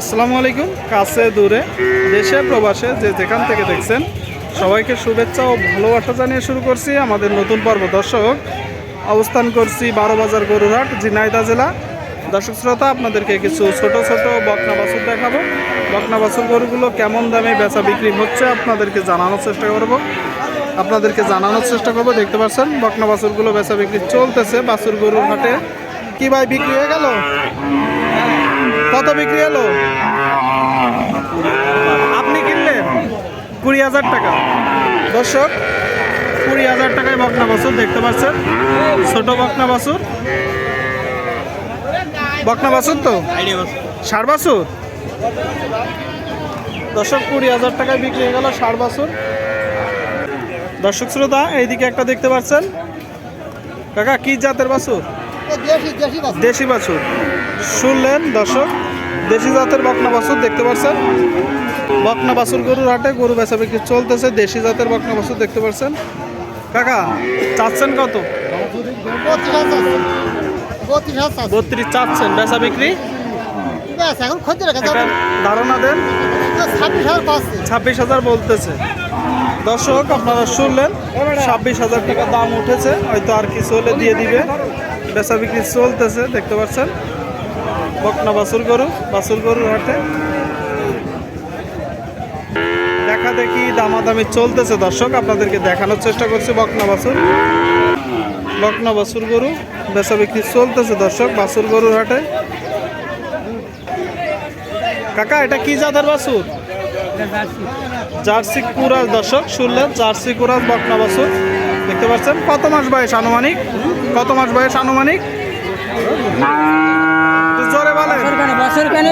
আসসালামু আলাইকুম, কাছে, দূরে, দেশে, প্রবাসে, যে যেখান থেকে দেখছেন, সবাইকে শুভেচ্ছা ও ভালোবাসা জানিয়ে শুরু করছি আমাদের নতুন পর্ব। দর্শক, অবস্থান করছি বারো বাজার গরুরহাট ঝিনাইদা জেলা। দর্শক শ্রোতা, আপনাদেরকে কিছু ছোট ছোট বকনা বাছুর দেখাবো। বকনা বাছুর গরুগুলো কেমন দামে বেচা বিক্রি হচ্ছে, আপনাদেরকে জানানোর চেষ্টা করব। আপনাদেরকে জানানোর চেষ্টা করব, দেখতে পাচ্ছেন, বকনা বাছুরগুলো বেচা বিক্রি চলতেছে। বাছুর গরুর হাটে কি ভাই বিক্রি হয়ে গেল? কত বিক্রি হলো? আপনি কিনলেন? কুড়ি হাজার টাকা। দর্শক কুড়ি হাজার টাকায় বকনা বাসুর দেখতে পাচ্ছেন। ছোট বকনা বাছুর। বকনা বাছুর তো? ষাড় বাসুর দর্শক কুড়ি হাজার টাকায় বিক্রি হয়ে গেল ষাড় বাসুর দর্শক শ্রোতা এইদিকে একটা দেখতে পাচ্ছেন। কাকা কি জাতের দেশি দেশি বাছুর। শুনলেন দর্শক, দেশি জাতের বকনা বাছুর দেখতে পাচ্ছেন বকনা বাছুর গরুর হাটে গরু বেচা বিক্রি চলতেছে, দেশি জাতের বকনা বাছুর দেখতে পাচ্ছেন কাকা, চাচ্ছেন কত? বত্রিশ চাচ্ছেন, বেচা বিক্রি? ধারণা দেন। ছাব্বিশ হাজার পাচ্ছে ছাব্বিশ হাজার বলতেছে। দর্শক, আপনারা শুনলেন, ছাব্বিশ হাজার টাকা দাম উঠেছে, হয়তো আর কিছু হলে দিয়ে দিবে। বেচা বিক্রি চলতেছে, দেখতে পাচ্ছেন বকনা বাসুর গরু বাসুর গরুর হাটে। দেখা দেখি দামাদামি চলতেছে দর্শক, আপনাদেরকে দেখানোর চেষ্টা করছি বকনা বাসুর বকনা বাসুর গরু, বেচা বিক্রি চলতেছে দর্শক বাসুর গরুর হাটে। কাকা, এটা কি জাতের বাসুর জার্সি কুরাজ দর্শক, শুনলেন, জার্সি কুরাজ বকনা বাসুর দেখতে পাচ্ছেন, কত মাস বয়স আনুমানিক? কত মাস বয়স আনুমানিক?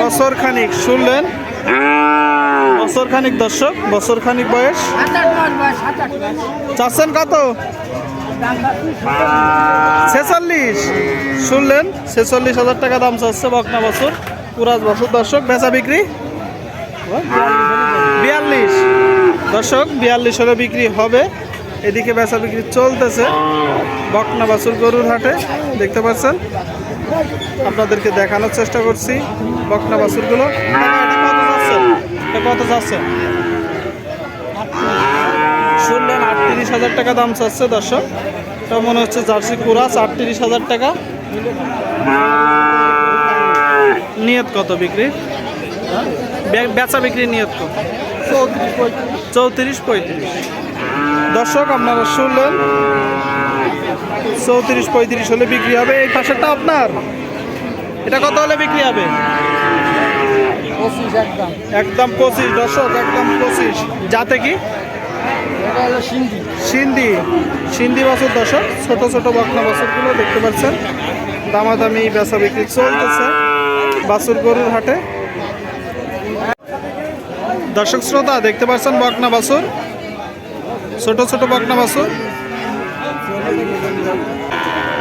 বছর খানিক শুনলেন? বছর খানিক দর্শক বছর খানিক বয়স। চাচ্ছেন কত? ছেচল্লিশ। শুনলেন? ছেচল্লিশ হাজার টাকা দাম চাচ্ছে বকনা বছর। কুরাজ বছর দর্শক বেচা বিক্রি? বিয়াল্লিশ। দর্শক বিয়াল্লিশ হলে বিক্রি হবে। এদিকে বেচা বিক্রি চলতেছে। বকনা বাছুর গরুর হাটে দেখতে পাচ্ছেন? আপনাদেরকে দেখানোর চেষ্টা করছি। বকনা বাছুরগুলো। কাকা, কত যাচ্ছে? শুনলেন আটত্রিশ হাজার টাকা দাম চাচ্ছে দর্শক। এটা মনে হচ্ছে জার্সি কুরাস আটত্রিশ হাজার টাকা। নিয়ত কত বিক্রি? বেচা বিক্রি নিয়ত কত? চৌত্রিশ পঁয়ত্রিশ। দর্শক আপনারা শুনলেন চৌত্রিশ পঁয়ত্রিশ হলে বিক্রি হবে। এই পাশেরটা আপনার? এটা কত হলে বিক্রি হবে? একদম। পঁচিশ দর্শক একদম পঁচিশ। যাতে কি? সিন্ধি। সিন্ধি। বছর দশক ছোট ছোট বকনা বছরগুলো দেখতে পাচ্ছেন। দামাদামি বেচা বিক্রি চলতেছে বাসুর গরুর হাটে। দর্শক শ্রোতা দেখতে পাচ্ছেন বকনা বাছুর? ছোট ছোট বকনা বাছুর।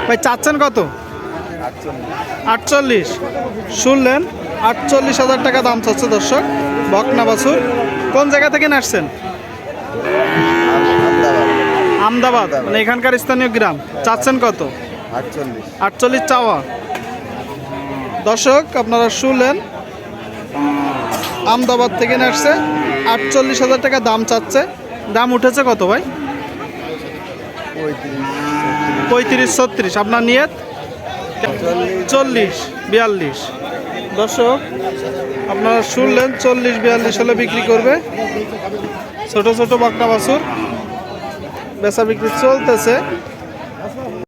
ভাই, চাচ্ছেন কত? আটচল্লিশ। শুনলেন, আটচল্লিশ হাজার টাকা দাম চাচ্ছে দর্শক, বকনা বাছুর। কোন জায়গা থেকে আসছেন আমদাবাদ মানে এখানকার স্থানীয় গ্রাম। চাচ্ছেন কত? আটচল্লিশ চাওয়া। দর্শক, আপনারা শুনলেন, আমদাবাদ থেকে আসছে আটচল্লিশ হাজার টাকা দাম চাচ্ছে। দাম উঠেছে কত ভাই? পঁয়ত্রিশ, ছত্রিশ। আপনার নিয়ত? চল্লিশ, বিয়াল্লিশ। দর্শক, আপনারা শুনলেন চল্লিশ, বিয়াল্লিশ হলে বিক্রি করবে। ছোট ছোট বাকনা বাছুর। বেচা বিক্রি চলতেছে।